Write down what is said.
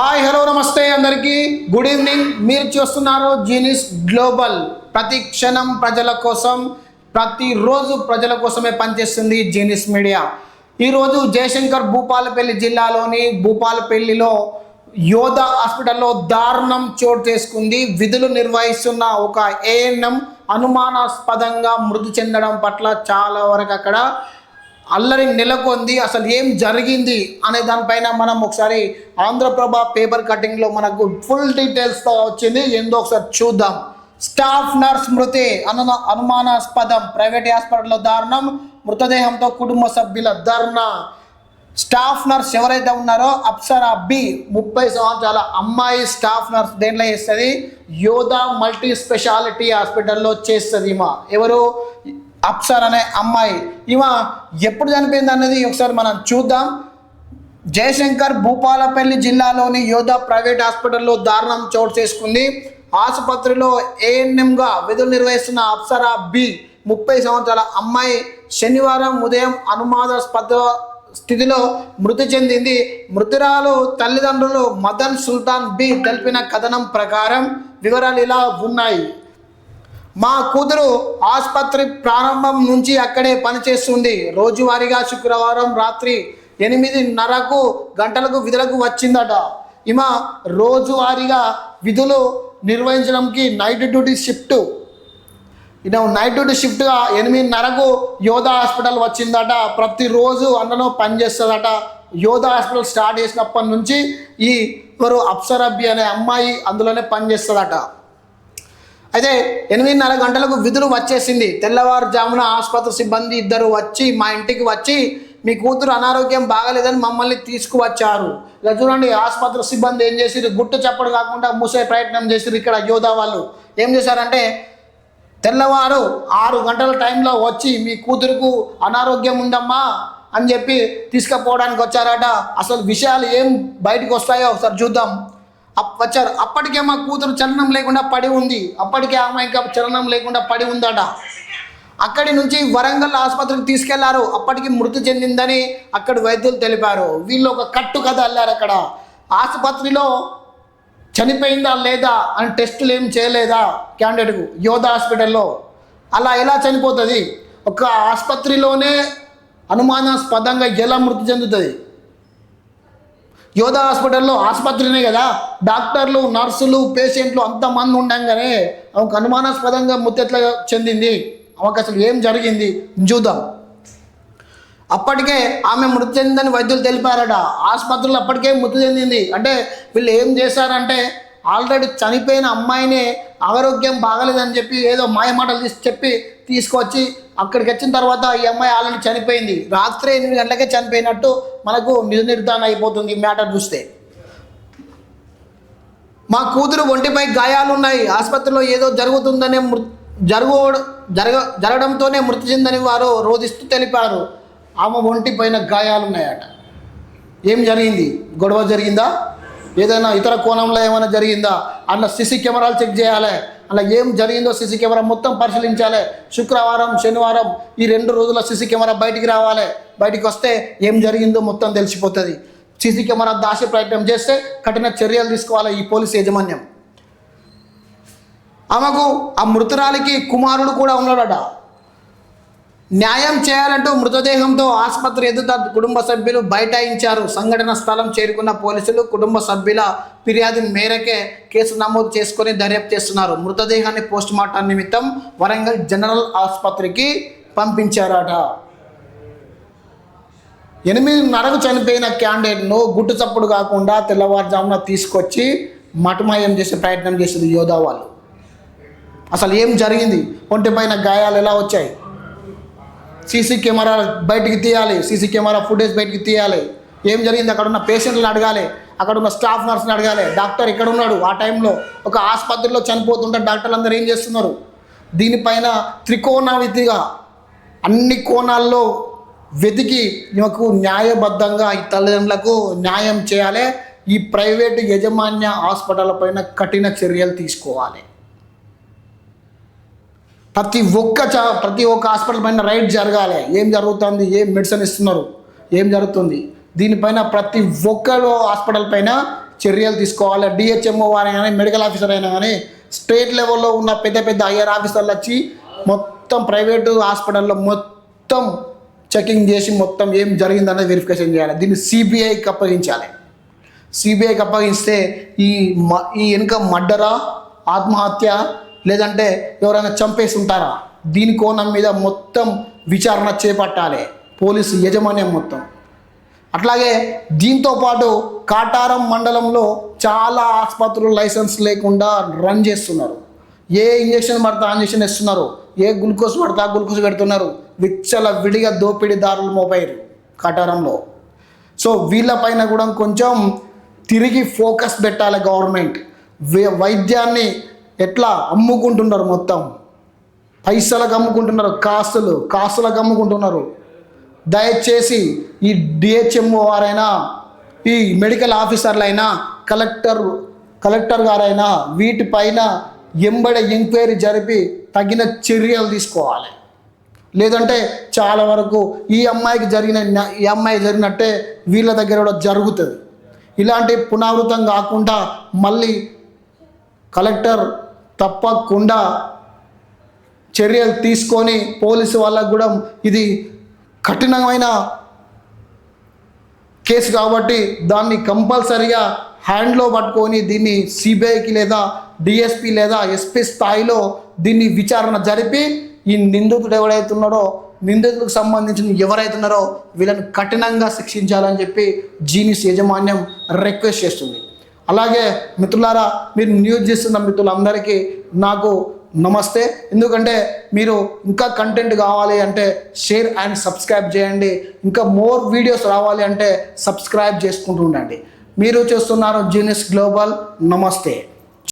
Hi hello నమస్తే అందరికీ. Good evening. మీరు చూస్తున్నారు జీనిస్ గ్లోబల్. ప్రతి క్షణం ప్రజల కోసం ప్రతిరోజు ప్రజల కోసమే పనిచేస్తుంది జీనిస్ మీడియా. ఈరోజు జయశంకర్ భూపాలపల్లి జిల్లాలోని భూపాలపల్లిలో యోధ హాస్పిటల్లో దారుణం చోటు చేసుకుంది. విధులు నిర్వహిస్తున్న ఒక ఏఎన్ఎం అనుమానాస్పదంగా మృతి చెందడం పట్ల చాలా వరకు అక్కడ అల్లరి నెలకొంది అసలు ఏం జరిగింది అనే దానిపైన మనం ఒకసారి ఆంధ్రప్రభ పేపర్ కటింగ్లో మనకు ఫుల్ డీటెయిల్స్తో వచ్చింది. ఏందో ఒకసారి చూద్దాం. స్టాఫ్ నర్స్ మృతి అను అనుమానాస్పదం. ప్రైవేట్ హాస్పిటల్లో దారుణం. మృతదేహంతో కుటుంబ సభ్యుల ధర్నా. స్టాఫ్ నర్స్ ఎవరైతే ఉన్నారో అప్సరా బి ముప్పై సంవత్సరాల అమ్మాయి స్టాఫ్ నర్స్ దేంట్లో చేస్తుంది? యోధా మల్టీ స్పెషాలిటీ హాస్పిటల్లో చేస్తుంది మా. ఎవరు? అప్సర్ అనే అమ్మాయి. ఈమె ఎప్పుడు చనిపోయింది అనేది ఒకసారి మనం చూద్దాం. జయశంకర్ భూపాలపల్లి జిల్లాలోని యోధా ప్రైవేట్ హాస్పిటల్లో దారుణం చోటు చేసుకుంది. ఆసుపత్రిలో ఏఎన్ఎంగా విధులు నిర్వహిస్తున్న అప్సరా బి ముప్పై సంవత్సరాల అమ్మాయి శనివారం ఉదయం అనుమానాస్పద స్థితిలో మృతి చెందింది. మృతురాలు తల్లిదండ్రులు మదన్ సుల్తాన్ బి తెలిపిన కథనం ప్రకారం వివరాలు ఇలా ఉన్నాయి. మా కూతురు ఆసుపత్రి ప్రారంభం నుంచి అక్కడే పనిచేస్తుంది. రోజువారీగా శుక్రవారం రాత్రి ఎనిమిదిన్నరకు గంటలకు విధులకు వచ్చిందట. ఈమె రోజువారీగా విధులు నిర్వహించడానికి నైట్ డ్యూటీ షిఫ్ట్. ఈయన నైట్ డ్యూటీ షిఫ్ట్గా ఎనిమిదిన్నరకు యోధా హాస్పిటల్ వచ్చిందట. ప్రతిరోజు అందులో పనిచేస్తుందట. యోధా హాస్పిటల్ స్టార్ట్ చేసినప్పటి నుంచి ఈ ఎవరు అప్సరబ్బి అనే అమ్మాయి అందులోనే పనిచేస్తుందట. అయితే ఎనిమిదిన్నర గంటలకు విధులు వచ్చేసింది. తెల్లవారుజామున ఆసుపత్రి సిబ్బంది ఇద్దరు వచ్చి మా ఇంటికి వచ్చి మీ కూతురు అనారోగ్యం బాగలేదని మమ్మల్ని తీసుకువచ్చారు. ఇలా చూడండి ఆసుపత్రి సిబ్బంది ఏం చేసిరు గుట్టు చప్పుడు కాకుండా మూసే ప్రయత్నం చేసిరు ఇక్కడ యోధా వాళ్ళు. ఏం చేశారంటే తెల్లవారు ఆరు గంటల టైంలో వచ్చి మీ కూతురుకు అనారోగ్యం ఉందమ్మా అని చెప్పి తీసుకుపోవడానికి వచ్చారట. అసలు విషయాలు ఏం బయటకు వస్తాయో ఒకసారి చూద్దాం. వచ్చారు. అప్పటికే మా కూతురు చలనం లేకుండా పడి ఉంది. అప్పటికే ఆమె ఇంకా చలనం లేకుండా పడి ఉందట. అక్కడి నుంచి వరంగల్ ఆసుపత్రికి తీసుకెళ్ళారు. అప్పటికి మృతి చెందిందని అక్కడ వైద్యులు తెలిపారు. వీళ్ళు ఒక కట్టు కథ అల్లారు అక్కడ. ఆసుపత్రిలో చనిపోయిందా లేదా అని టెస్టులు ఏం చేయలేదా క్యాండిడేట్కు యోధ హాస్పిటల్లో. అలా ఎలా చనిపోతుంది? ఒక ఆసుపత్రిలోనే అనుమానాస్పదంగా ఎలా మృతి చెందుతుంది? యోధా హాస్పిటల్లో ఆసుపత్రినే కదా. డాక్టర్లు నర్సులు పేషెంట్లు అంతమంది ఉండంగానే ఆమెకు అనుమానాస్పదంగా ముత్తెట్ల చెందింది. ఆమెకు అసలు ఏం జరిగింది? చూద్దాం. అప్పటికే ఆమె మృతి చెందిందని వైద్యులు తెలిపారట. ఆసుపత్రులు అప్పటికే మృతి చెందింది. అంటే వీళ్ళు ఏం చేశారంటే ఆల్రెడీ చనిపోయిన అమ్మాయినే ఆరోగ్యం బాగలేదని చెప్పి ఏదో మాయమాటలు తీసి చెప్పి తీసుకొచ్చి అక్కడికి వచ్చిన తర్వాత ఈ అమ్మాయి ఆల్రెడీ చనిపోయింది. రాత్రి ఎనిమిది గంటలకే చనిపోయినట్టు మనకు నిజ నిర్ధారణ అయిపోతుంది ఈ మ్యాటర్ చూస్తే. మా కూతురు ఒంటిపై గాయాలు ఉన్నాయి. ఆసుపత్రిలో ఏదో జరుగుతుందనే మృ జరుగు జరగ జరగడంతోనే మృతి చెందని వారు రోధిస్తూ తెలిపారు. ఆమె ఒంటిపైన గాయాలున్నాయట ఏం జరిగింది? గొడవ జరిగిందా? ఏదైనా ఇతర కోణంలో ఏమైనా జరిగిందా? అన్న సీసీ కెమెరాలు చెక్ చేయాలి. అలా ఏం జరిగిందో సీసీ కెమెరా మొత్తం పరిశీలించాలి. శుక్రవారం శనివారం ఈ రెండు రోజుల సీసీ కెమెరా బయటికి రావాలి. బయటికి వస్తే ఏం జరిగిందో మొత్తం తెలిసిపోతుంది. సీసీ కెమెరా దాచే ప్రయత్నం చేస్తే కఠిన చర్యలు తీసుకోవాలి ఈ పోలీస్ యాజమాన్యం. ఆమెకు ఆ మృతురాలికి కుమారుడు కూడా ఉన్నాడట. న్యాయం చేయాలంటూ మృతదేహంతో ఆసుపత్రి ఎదుట కుటుంబ సభ్యులు బైఠాయించారు. సంఘటన స్థలం చేరుకున్న పోలీసులు కుటుంబ సభ్యుల ఫిర్యాదు మేరకే కేసు నమోదు చేసుకొని దర్యాప్తు చేస్తున్నారు. మృతదేహాన్ని పోస్ట్ మార్టం నిమిత్తం వరంగల్ జనరల్ ఆసుపత్రికి పంపించారట. ఎనిమిదిన్నరకు చనిపోయిన క్యాండిడేట్ను గుట్టు చప్పుడు కాకుండా తెల్లవారుజామున తీసుకొచ్చి మటమాయం చేసే ప్రయత్నం చేసింది యోధా వాళ్ళు. అసలు ఏం జరిగింది? ఒంటిపైన గాయాలు ఎలా వచ్చాయి? సీసీ కెమెరా బయటికి తీయాలి సీసీ కెమెరా ఫుటేజ్ బయటికి తీయాలి. ఏం జరిగింది? అక్కడ ఉన్న పేషెంట్లను అడగాలి. అక్కడ ఉన్న స్టాఫ్ నర్స్ని అడగాలి. డాక్టర్ ఇక్కడ ఉన్నాడు ఆ టైంలో ఒక ఆసుపత్రిలో చనిపోతుంటే డాక్టర్లు అందరూ ఏం చేస్తున్నారు? దీనిపైన త్రికోణవిధిగా అన్ని కోణాల్లో వెతికి మాకు న్యాయబద్ధంగా ఈ తల్లిదండ్రులకు న్యాయం చేయాలి. ఈ ప్రైవేటు యజమాన్య హాస్పిటల్ పైన కఠిన చర్యలు తీసుకోవాలి. ప్రతి ఒక్క చ ప్రతి ఒక్క హాస్పిటల్ పైన రైడ్ జరగాలి. ఏం జరుగుతుంది? ఏం మెడిసిన్ ఇస్తున్నారు? ఏం జరుగుతుంది? దీనిపైన ప్రతి ఒక్కరు హాస్పిటల్ పైన చర్యలు తీసుకోవాలి. డిహెచ్ఎంఓ వారైనా కానీ మెడికల్ ఆఫీసర్ అయినా కానీ స్టేట్ లెవెల్లో ఉన్న పెద్ద పెద్ద ఐఆర్ ఆఫీసర్లు వచ్చి మొత్తం ప్రైవేటు హాస్పిటల్లో మొత్తం చెకింగ్ చేసి మొత్తం ఏం జరిగిందనేది వెరిఫికేషన్ చేయాలి. దీన్ని సిబిఐకి అప్పగించాలి. సిబిఐకి అప్పగిస్తే ఈ మ ఈ వెనుక మర్డరా ఆత్మహత్య లేదంటే ఎవరైనా చంపేసి ఉంటారా దీని కోణం మీద మొత్తం విచారణ చేపట్టాలి. పోలీసు యజమాన్యం మొత్తం. అట్లాగే దీంతో పాటు కాటారం మండలంలో చాలా ఆసుపత్రులు లైసెన్స్ లేకుండా రన్ చేస్తున్నారు. ఏ ఇంజక్షన్ పడితే ఇంజక్షన్ ఇస్తున్నారు ఏ గ్లూకోజ్ పడితే ఆ గ్లూకోజ్ పెడుతున్నారు. విచ్చల విడిగా దోపిడీదారులు మోపారు కాటారంలో. సో వీళ్ళపైన కూడా కొంచెం తిరిగి ఫోకస్ పెట్టాలి గవర్నమెంట్. వై- వైద్యాన్ని ఎట్లా? అమ్ముకుంటున్నారు మొత్తం. పైసలకు అమ్ముకుంటున్నారు కాసులు కాసులకు అమ్ముకుంటున్నారు దయచేసి ఈ డిహెచ్ఎంఓ వారైనా ఈ మెడికల్ ఆఫీసర్లైనా కలెక్టర్ కలెక్టర్ గారైనా వీటిపైన ఎంబడే ఎంక్వైరీ జరిపి తగిన చర్యలు తీసుకోవాలి. లేదంటే చాలా వరకు ఈ అమ్మాయికి జరిగిన ఈ అమ్మాయి జరిగినట్టే వీళ్ళ దగ్గర కూడా జరుగుతుంది. ఇలాంటి పునరావృతం కాకుండా మళ్ళీ కలెక్టర్ తప్పకుండా చర్యలు తీసుకొని పోలీసు వాళ్ళకు కూడా ఇది కఠినమైన కేసు కాబట్టి దాన్ని కంపల్సరిగా హ్యాండ్లో పట్టుకొని దీన్ని సిబిఐకి లేదా డిఎస్పి లేదా ఎస్పీ స్థాయిలో దీన్ని విచారణ జరిపి ఈ నిందితుడు ఎవరైతున్నాడో నిందితులకు సంబంధించిన ఎవరైతున్నారో వీళ్ళని కఠినంగా శిక్షించాలని చెప్పి జీనిస్ యాజమాన్యం రిక్వెస్ట్ చేస్తుంది. అలాగే మిత్రులారా మీరు న్యూస్ చేస్తున్న మిత్రులందరికీ నాకు నమస్తే. ఎందుకంటే మీరు ఇంకా కంటెంట్ కావాలి అంటే షేర్ అండ్ సబ్స్క్రైబ్ చేయండి. ఇంకా మోర్ వీడియోస్ రావాలి అంటే సబ్స్క్రైబ్ చేసుకుంటూ ఉండండి. మీరు చూస్తున్నారు జీనియస్ గ్లోబల్ నమస్తే.